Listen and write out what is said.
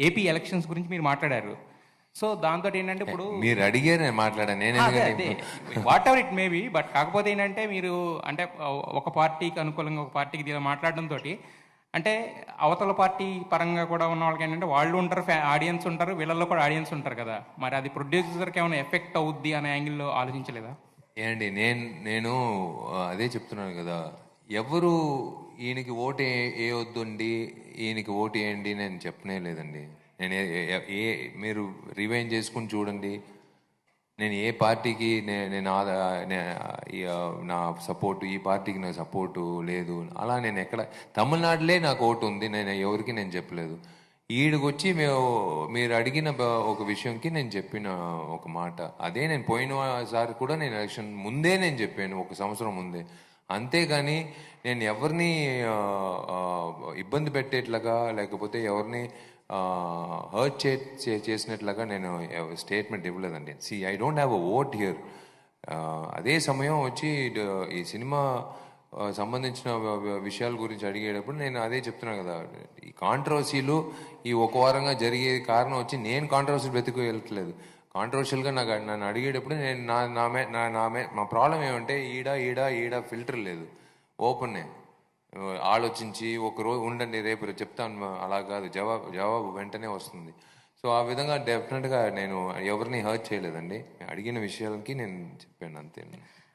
AP elections గురించి మీరు మాట్లాడారు. సో దాంతో ఏంటంటే ఇప్పుడు మీరు అడిగారు నేను మాట్లాడాను నేను whatever it maybe but కాకపోతే ఏంటంటే మీరు అంటే ఒక పార్టీకి అనుకూలంగా ఒక పార్టీకి దీనిలో మాట్లాడడంతో అంటే అవతల పార్టీ పరంగా కూడా ఉన్న వాళ్ళకి ఏంటంటే వాళ్ళు ఉంటారు ఆడియన్స్ ఉంటారు వీళ్ళల్లో కూడా ఆడియన్స్ ఉంటారు కదా. మరి అది ప్రొడ్యూసర్కి ఏమైనా ఎఫెక్ట్ అవుద్ది అనే యాంగిల్లో ఆలోచించలేదా? ఏమండి నేను నేను అదే చెప్తున్నాను కదా. ఎవరు ఈయనకి ఓటు ఏ- వద్దండి ఈయనకి ఓటు వేయండి నేను చెప్పనే లేదండి. నేను ఏ- మీరు రివైన్ చేసుకుని చూడండి. నేను ఏ పార్టీకి నే- నేను నే- నా సపోర్టు ఈ పార్టీకి నా సపోర్టు లేదు. అలా నేను ఎక్కడ తమిళనాడులే నాకు ఓటు ఉంది నేను ఎవరికి నేను చెప్పలేదు. ఈడికొచ్చి మేము మీరు అడిగిన ఒక విషయంకి నేను చెప్పిన ఒక మాట. అదే నేను పోయినసారి కూడా నేను ఎలక్షన్ ముందే నేను చెప్పాను ఒక సంవత్సరం ముందే. అంతేగాని నేను ఎవరిని ఇబ్బంది పెట్టేట్లాగా లేకపోతే ఎవరిని హర్ట్ చే చే- చేసినట్లుగా నేను స్టేట్మెంట్ ఇవ్వలేదండి. See I don't have a vote here అదే సమయం వచ్చి ఈ సినిమా సంబంధించిన విషయాల గురించి అడిగేటప్పుడు నేను అదే చెప్తున్నాను కదా ఈ కాంట్రవర్సీలు ఈ ఒక వారంగా జరిగే కారణం వచ్చి నేను కాంట్రవర్సీ వెతుకు వెళ్ళట్లేదు. కాంట్రవర్షియల్గా నాకు నన్ను అడిగేటప్పుడు నేను నా నామే నా నామే మా ప్రాబ్లం ఏమంటే ఈడ ఈడ ఈడ ఫిల్టర్ లేదు. ఓపెన్నే ఆలోచించి ఒక రోజు ఉండండి రేపు చెప్తాను అలా కాదు. జవాబు జవాబు వెంటనే వస్తుంది. సో ఆ విధంగా డెఫినెట్గా నేను ఎవరిని హర్ట్ చేయలేదండి. అడిగిన విషయాలకి నేను చెప్పాను అంతే.